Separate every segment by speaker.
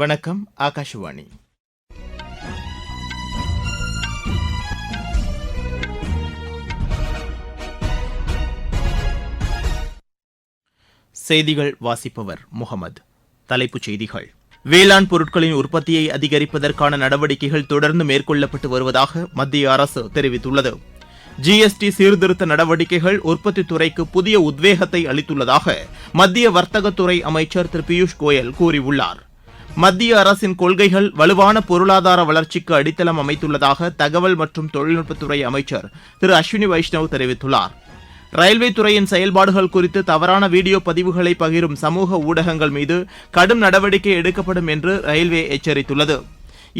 Speaker 1: வணக்கம் ஆகாஷவாணி
Speaker 2: செய்திகள் வாசிப்பவர் முகமது தலைப்புச் செய்திகள் வேளாண் பொருட்களின் உற்பத்தியை அதிகரிப்பதற்கான நடவடிக்கைகள் தொடர்ந்து மேற்கொள்ளப்பட்டு வருவதாக மத்திய அரசு தெரிவித்துள்ளது ஜிஎஸ்டி சீர்திருத்த நடவடிக்கைகள் உற்பத்தி துறைக்கு புதிய உத்வேகத்தை அளித்துள்ளதாக மத்திய வர்த்தகத்துறை அமைச்சர் திரு பியூஷ் கோயல் கூறியுள்ளார் மத்திய அரசின் கொள்கைகள் வலுவான பொருளாதார வளர்ச்சிக்கு அடித்தளம் அமைத்துள்ளதாக தகவல் மற்றும் தொழில்நுட்பத்துறை அமைச்சர் திரு அஸ்வினி வைஷ்ணவ் தெரிவித்துள்ளார் ரயில்வே துறையின் செயல்பாடுகள் குறித்து தவறான வீடியோ பதிவுகளை பகிரும் சமூக ஊடகங்கள் மீது கடும் நடவடிக்கை எடுக்கப்படும் என்று ரயில்வே எச்சரித்துள்ளது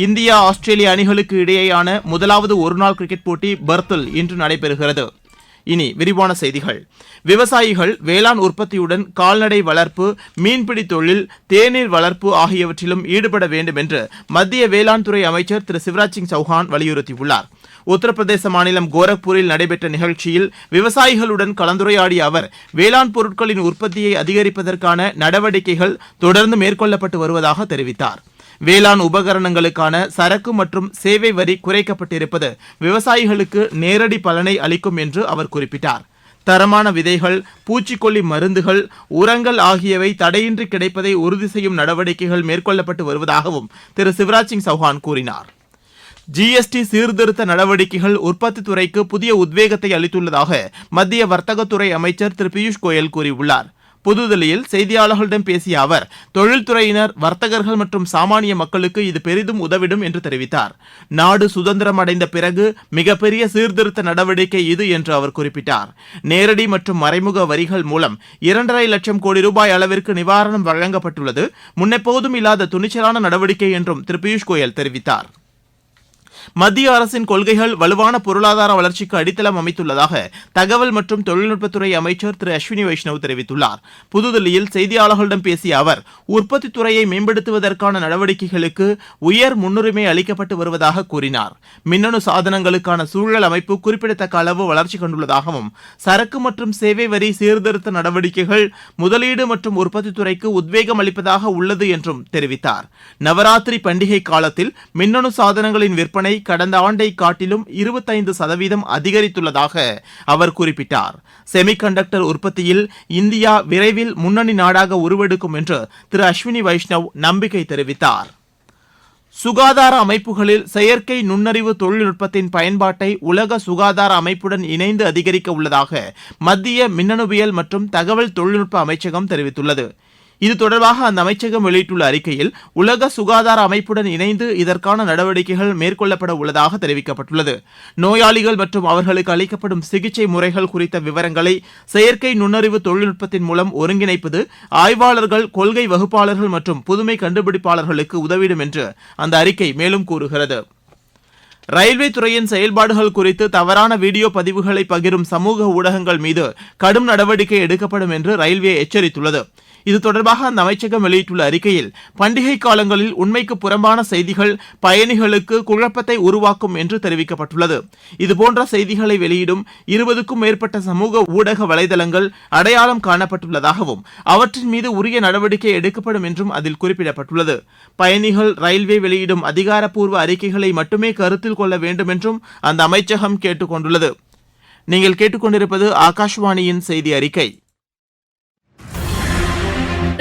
Speaker 2: இந்தியா ஆஸ்திரேலிய அணிகளுக்கு இடையேயான முதலாவது ஒருநாள் கிரிக்கெட் போட்டி பர்த்தில் இன்று நடைபெறுகிறது இனி விரிவான செய்திகள் விவசாயிகள் வேளாண் உற்பத்தியுடன் கால்நடை வளர்ப்பு மீன்பிடி தொழில் தேநீர் வளர்ப்பு ஆகியவற்றிலும் ஈடுபட வேண்டும் என்று மத்திய வேளாண் துறை அமைச்சர் திரு சிவராஜ் சிங் சௌஹான் வலியுறுத்தியுள்ளார் உத்தரப்பிரதேச மாநிலம் கோரக்பூரில் நடைபெற்ற நிகழ்ச்சியில் விவசாயிகளுடன் கலந்துரையாடிய அவர் வேளாண் பொருட்களின் உற்பத்தியை அதிகரிப்பதற்கான நடவடிக்கைகள் தொடர்ந்து மேற்கொள்ளப்பட்டு வருவதாக தெரிவித்தாா் வேளாண் உபகரணங்களுக்கான சரக்கு மற்றும் சேவை வரி குறைக்கப்பட்டிருப்பது விவசாயிகளுக்கு நேரடி பலனை அளிக்கும் என்று அவர் குறிப்பிட்டார் தரமான விதைகள் பூச்சிக்கொல்லி மருந்துகள் உரங்கள் ஆகியவை தடையின்றி கிடைப்பதை உறுதி செய்யும் நடவடிக்கைகள் மேற்கொள்ளப்பட்டு வருவதாகவும் திரு சிவராஜ் சிங் சௌஹான் கூறினார் ஜிஎஸ்டி சீர்திருத்த நடவடிக்கைகள் உற்பத்தி துறைக்கு புதிய உத்வேகத்தை அளித்துள்ளதாக மத்திய வர்த்தகத்துறை அமைச்சர் திரு பியூஷ் கோயல் கூறியுள்ளார் புதுதில்லியில் செய்தியாளர்களிடம் பேசிய அவர் தொழில்துறையினர் வர்த்தகர்கள் மற்றும் சாமானிய மக்களுக்கு இது பெரிதும் உதவிடும் என்று தெரிவித்தார் நாடு சுதந்திரம் அடைந்த பிறகு மிகப்பெரிய சீர்திருத்த நடவடிக்கை இது என்று அவர் குறிப்பிட்டார் நேரடி மற்றும் மறைமுக வரிகள் மூலம் இரண்டரை லட்சம் கோடி ரூபாய் அளவிற்கு நிவாரணம் வழங்கப்பட்டுள்ளது முன்னெப்போதும் இல்லாத துணிச்சலான நடவடிக்கை என்றும் திரு பியூஷ் கோயல் தெரிவித்தார் மத்திய அரசின் கொள்கைகள் வலுவான பொருளாதார வளர்ச்சிக்கு அடித்தளம் அமைத்துள்ளதாக தகவல் மற்றும் தொழில்நுட்பத்துறை அமைச்சர் திரு அஸ்வினி வைஷ்ணவ் தெரிவித்துள்ளார் புதுதில்லியில் செய்தியாளர்களிடம் பேசிய அவர் உற்பத்தி துறையை மேம்படுத்துவதற்கான நடவடிக்கைகளுக்கு உயர் முன்னுரிமை அளிக்கப்பட்டு வருவதாக கூறினார் மின்னணு சாதனங்களுக்கான சூழல் அமைப்பு குறிப்பிடத்தக்க அளவு வளர்ச்சி கண்டுள்ளதாகவும் சரக்கு மற்றும் சேவை வரி சீர்திருத்த நடவடிக்கைகள் முதலீடு மற்றும் உற்பத்தி துறைக்கு உத்வேகம் அளிப்பதாக உள்ளது என்றும் தெரிவித்தார் நவராத்திரி பண்டிகை காலத்தில் மின்னணு சாதனங்களின் விற்பனை விலை கடந்த ஆண்டை காட்டிலும் இருபத்தைந்து சதவீதம் அதிகரித்துள்ளதாக அவர் குறிப்பிட்டார் செமிகண்டக்டர் உற்பத்தியில் இந்தியா விரைவில் முன்னணி நாடாக உருவெடுக்கும் என்று திரு அஸ்வினி வைஷ்ணவ் நம்பிக்கை தெரிவித்தார் சுகாதார அமைப்புகளில் செயற்கை நுண்ணறிவு தொழில்நுட்பத்தின் பயன்பாட்டை உலக சுகாதார அமைப்புடன் இணைந்து அதிகரிக்க உள்ளதாக மத்திய மின்னணுவியல் மற்றும் தகவல் தொழில்நுட்ப அமைச்சகம் தெரிவித்துள்ளது இது தொடர்பாக அந்த அமைச்சகம் வெளியிட்டுள்ள அறிக்கையில் உலக சுகாதார அமைப்புடன் இணைந்து இதற்கான நடவடிக்கைகள் மேற்கொள்ளப்பட உள்ளதாக தெரிவிக்கப்பட்டுள்ளது நோயாளிகள் மற்றும் அவர்களுக்கு அளிக்கப்படும் சிகிச்சை முறைகள் குறித்த விவரங்களை செயற்கை நுண்ணறிவு தொழில்நுட்பத்தின் மூலம் ஒருங்கிணைப்பது ஆய்வாளர்கள் கொள்கை வகுப்பாளர்கள் மற்றும் புதுமை கண்டுபிடிப்பாளர்களுக்கு உதவிடும் என்று அந்த அறிக்கை மேலும் கூறுகிறது ரயில்வே துறையின் செயல்பாடுகள் குறித்து தவறான வீடியோ பதிவுகளை பகிரும் சமூக ஊடகங்கள் மீது கடும் நடவடிக்கை எடுக்கப்படும் என்று ரயில்வே எச்சரித்துள்ளது இது தொடர்பாக அந்த அமைச்சகம் வெளியிட்டுள்ள அறிக்கையில் பண்டிகை காலங்களில் உண்மைக்கு புறம்பான செய்திகள் பயணிகளுக்கு குழப்பத்தை உருவாக்கும் என்று தெரிவிக்கப்பட்டுள்ளது இதுபோன்ற செய்திகளை வெளியிடும் இருபதுக்கும் மேற்பட்ட சமூக ஊடக வலைதளங்கள் அடையாளம் காணப்பட்டுள்ளதாகவும் அவற்றின் மீது உரிய நடவடிக்கை எடுக்கப்படும் என்றும் அதில் குறிப்பிடப்பட்டுள்ளது பயணிகள் ரயில்வே வெளியிடும் அதிகாரப்பூர்வ அறிக்கைகளை மட்டுமே கருத்தில் கொள்ள வேண்டும் என்றும் அந்த அமைச்சகம் கேட்டுக்கொண்டுள்ளது நீங்கள் கேட்டுக்கொண்டிருப்பது ஆகாஷ்வாணியின் செய்தி அறிக்கை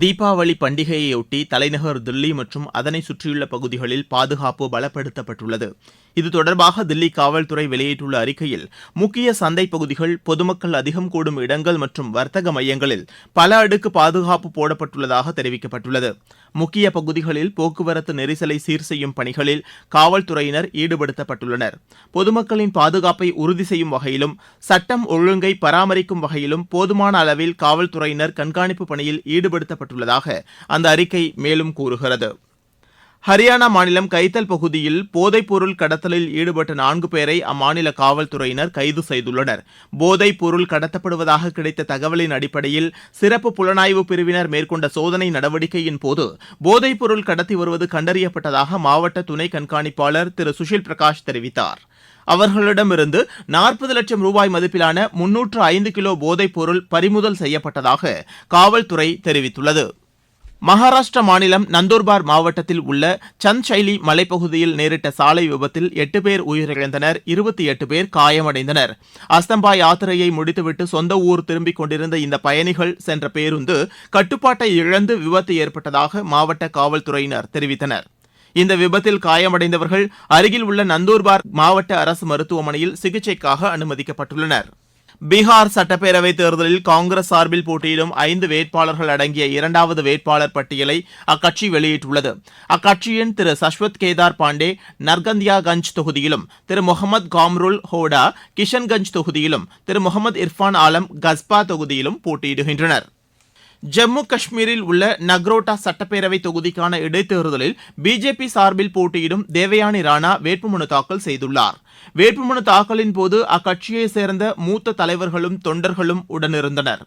Speaker 3: தீபாவளி பண்டிகையையொட்டி தலைநகர் தில்லி மற்றும் அதனை சுற்றியுள்ள பகுதிகளில் பாதுகாப்பு பலப்படுத்தப்பட்டுள்ளது இது தொடர்பாக தில்லி காவல்துறை வெளியிட்டுள்ள அறிக்கையில் முக்கிய சந்தை பகுதிகள் பொதுமக்கள் அதிகம் கூடும் இடங்கள் மற்றும் வர்த்தக மையங்களில் பல அடுக்கு பாதுகாப்பு போடப்பட்டுள்ளதாக தெரிவிக்கப்பட்டுள்ளது முக்கிய பகுதிகளில் போக்குவரத்து நெரிசலை சீர் செய்யும் பணிகளில் காவல்துறையினர் ஈடுபடுத்தப்பட்டுள்ளனர் பொதுமக்களின் பாதுகாப்பை உறுதி செய்யும் வகையிலும் சட்டம் ஒழுங்கை பராமரிக்கும் வகையிலும் போதுமான அளவில் காவல்துறையினர் கண்காணிப்பு பணியில் ஈடுபடுத்த ஏற்படுத்தப்பட்டுள்ளதாக அந்த அறிக்கை மேலும் கூறுகிறது ஹரியானா மாநிலம் கைத்தல் பகுதியில் போதைப்பொருள் கடத்தலில் ஈடுபட்ட நான்கு பேரை அம்மாநில காவல்துறையினர் கைது செய்துள்ளனர் போதைப்பொருள் கடத்தப்படுவதாக கிடைத்த தகவலின் அடிப்படையில் சிறப்பு புலனாய்வு பிரிவினர் மேற்கொண்ட சோதனை நடவடிக்கையின் போது பொருள் கடத்தி வருவது கண்டறியப்பட்டதாக மாவட்ட துணை கண்காணிப்பாளர் திரு சுஷில் பிரகாஷ் தெரிவித்தாா் அவர்களிடமிருந்து நாற்பது லட்சம் ரூபாய் மதிப்பிலான முன்னூற்று ஐந்து கிலோ போதைப் பொருள் பறிமுதல் செய்யப்பட்டதாக காவல்துறை தெரிவித்துள்ளது மகாராஷ்டிரா மாநிலம் நந்தூர்பார் மாவட்டத்தில் உள்ள சந்த் சைலி மலைப்பகுதியில் நேரிட்ட சாலை விபத்தில் எட்டு பேர் உயிரிழந்தனர் இருபத்தி எட்டு பேர் காயமடைந்தனர் அஸ்தம்பா யாத்திரையை முடித்துவிட்டு சொந்த ஊர் திரும்பிக் கொண்டிருந்த இந்த பயணிகள் சென்ற பேருந்து கட்டுப்பாட்டை இழந்து விபத்து ஏற்பட்டதாக மாவட்ட காவல்துறையினர் தெரிவித்தனா் இந்த விபத்தில் காயமடைந்தவர்கள் அருகில் உள்ள நந்தூர்பார் மாவட்ட அரசு மருத்துவமனையில் சிகிச்சைக்காக அனுமதிக்கப்பட்டுள்ளனர் பீகார் சட்டப்பேரவைத் தேர்தலில் காங்கிரஸ் சார்பில் போட்டியிடும் ஐந்து வேட்பாளர்கள் அடங்கிய இரண்டாவது வேட்பாளர் பட்டியலை அக்கட்சி வெளியிட்டுள்ளது அக்கட்சியின் திரு சஷ்வத் கேதார் பாண்டே நர்கந்தியாகஞ்ச் தொகுதியிலும் திரு முகமது காம்ருல் ஹோடா கிஷன்கஞ்ச் தொகுதியிலும் திரு முகமது இர்ஃபான் ஆலம் கஸ்பா தொகுதியிலும் போட்டியிடுகின்றனர் ஜம்மு காஷ்மீரில் உள்ள நக்ரோட்டா சட்டப்பேரவை தொகுதிக்கான இடைத்தேர்தலில் பிஜேபி சார்பில் போட்டியிடும் தேவயானி ராணா வேட்புமனு தாக்கல் செய்துள்ளார் வேட்புமனு தாக்கலின் போது அக்கட்சியைச் சேர்ந்த மூத்த தலைவர்களும் தொண்டர்களும் உடனிருந்தனர்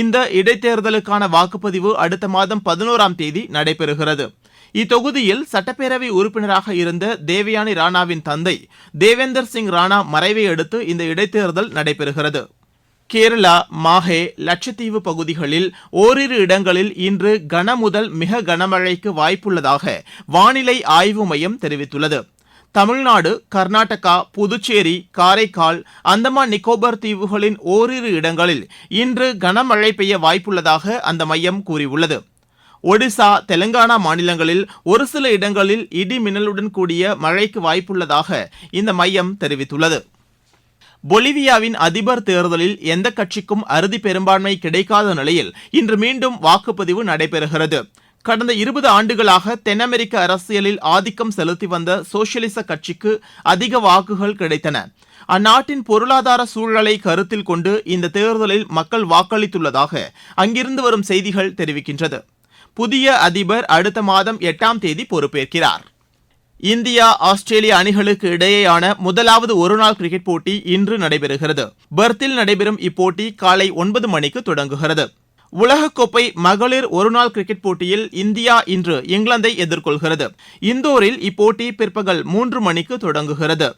Speaker 3: இந்த இடைத்தேர்தலுக்கான வாக்குப்பதிவு அடுத்த மாதம் பதினோராம் தேதி நடைபெறுகிறது இத்தொகுதியில் சட்டப்பேரவை உறுப்பினராக இருந்த தேவயானி ராணாவின் தந்தை தேவேந்தர் சிங் ராணா மறைவை அடுத்து இந்த இடைத்தேர்தல் நடைபெறுகிறது கேரளா மாஹே லட்சத்தீவு பகுதிகளில் ஓரிரு இடங்களில் இன்று கனமுதல் மிக கனமழைக்கு வாய்ப்புள்ளதாக வானிலை ஆய்வு மையம் தெரிவித்துள்ளது தமிழ்நாடு கர்நாடகா புதுச்சேரி காரைக்கால் அந்தமான் நிக்கோபார் தீவுகளின் ஓரிரு இடங்களில் இன்று கனமழை பெய்ய வாய்ப்புள்ளதாக அந்த மையம் கூறியுள்ளது ஒடிசா தெலங்கானா மாநிலங்களில் ஒரு சில இடங்களில் இடி மின்னலுடன் கூடிய மழைக்கு வாய்ப்புள்ளதாக இந்த மையம் தெரிவித்துள்ளது பொலிவியாவின் அதிபர் தேர்தலில் எந்த கட்சிக்கும் அறுதி பெரும்பான்மை கிடைக்காத நிலையில் இன்று மீண்டும் வாக்குப்பதிவு நடைபெறுகிறது கடந்த இருபது ஆண்டுகளாக தென் அமெரிக்க அரசியலில் ஆதிக்கம் செலுத்தி வந்த சோசியலிச கட்சிக்கு அதிக வாக்குகள் கிடைத்தன அந்நாட்டின் பொருளாதார சூழலை கருத்தில் கொண்டு இந்த தேர்தலில் மக்கள் வாக்களித்துள்ளதாக அங்கிருந்து வரும் செய்திகள் தெரிவிக்கின்றது புதிய அதிபர் அடுத்த மாதம் எட்டாம் தேதி பொறுப்பேற்கிறார் இந்தியா ஆஸ்திரேலிய அணிகளுக்கு இடையேயான முதலாவது ஒருநாள் கிரிக்கெட் போட்டி இன்று நடைபெறுகிறது பர்த்தில் நடைபெறும் இப்போட்டி காலை ஒன்பது மணிக்கு தொடங்குகிறது உலகக்கோப்பை மகளிர் ஒருநாள் கிரிக்கெட் போட்டியில் இந்தியா இன்று இங்கிலாந்தை எதிர்கொள்கிறது இந்தோரில் இப்போட்டி பிற்பகல் மூன்று மணிக்கு தொடங்குகிறது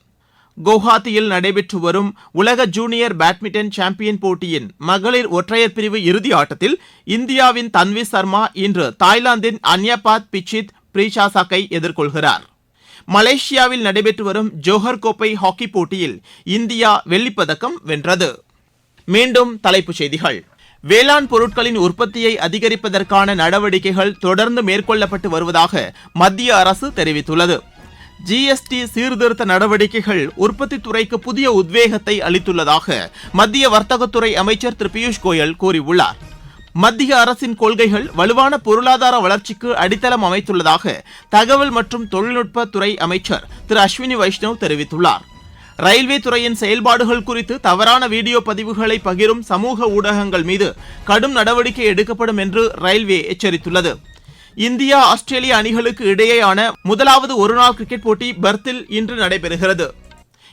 Speaker 3: குவஹாத்தியில் நடைபெற்று வரும் உலக ஜூனியர் பேட்மிண்டன் சாம்பியன் போட்டியின் மகளிர் ஒற்றையர் பிரிவு இறுதி ஆட்டத்தில் இந்தியாவின் தன்வி சர்மா இன்று தாய்லாந்தின் அன்யபாத் பிச்சித் பிரீசாசாக்கை எதிர்கொள்கிறார் மலேசியாவில் நடைபெற்று வரும் ஜோஹர் கோப்பை ஹாக்கி போட்டியில் இந்தியா வெள்ளிப்பதக்கம் வென்றது மீண்டும் தலைப்புச் செய்திகள் வேளாண் பொருட்களின் உற்பத்தியை அதிகரிப்பதற்கான நடவடிக்கைகள் தொடர்ந்து மேற்கொள்ளப்பட்டு வருவதாக மத்திய அரசு தெரிவித்துள்ளது ஜிஎஸ்டி சீர்திருத்த நடவடிக்கைகள் உற்பத்தி துறைக்கு புதிய உத்வேகத்தை அளித்துள்ளதாக மத்திய வர்த்தகத்துறை அமைச்சர் திரு பியூஷ் கோயல் கூறியுள்ளார் மத்திய அரசின் கொள்கைகள் வலுவான பொருளாதார வளர்ச்சிக்கு அடித்தளம் அமைத்துள்ளதாக தகவல் மற்றும் தொழில்நுட்பத்துறை அமைச்சர் திரு அஸ்வினி வைஷ்ணவ் தெரிவித்துள்ளார் ரயில்வே துறையின் செயல்பாடுகள் குறித்து தவறான வீடியோ பதிவுகளை பகிரும் சமூக ஊடகங்கள் மீது கடும் நடவடிக்கை எடுக்கப்படும் என்று ரயில்வே எச்சரித்துள்ளது இந்தியா ஆஸ்திரேலிய அணிகளுக்கு இடையேயான முதலாவது ஒருநாள் கிரிக்கெட் போட்டி பர்த்தில் இன்று நடைபெறுகிறது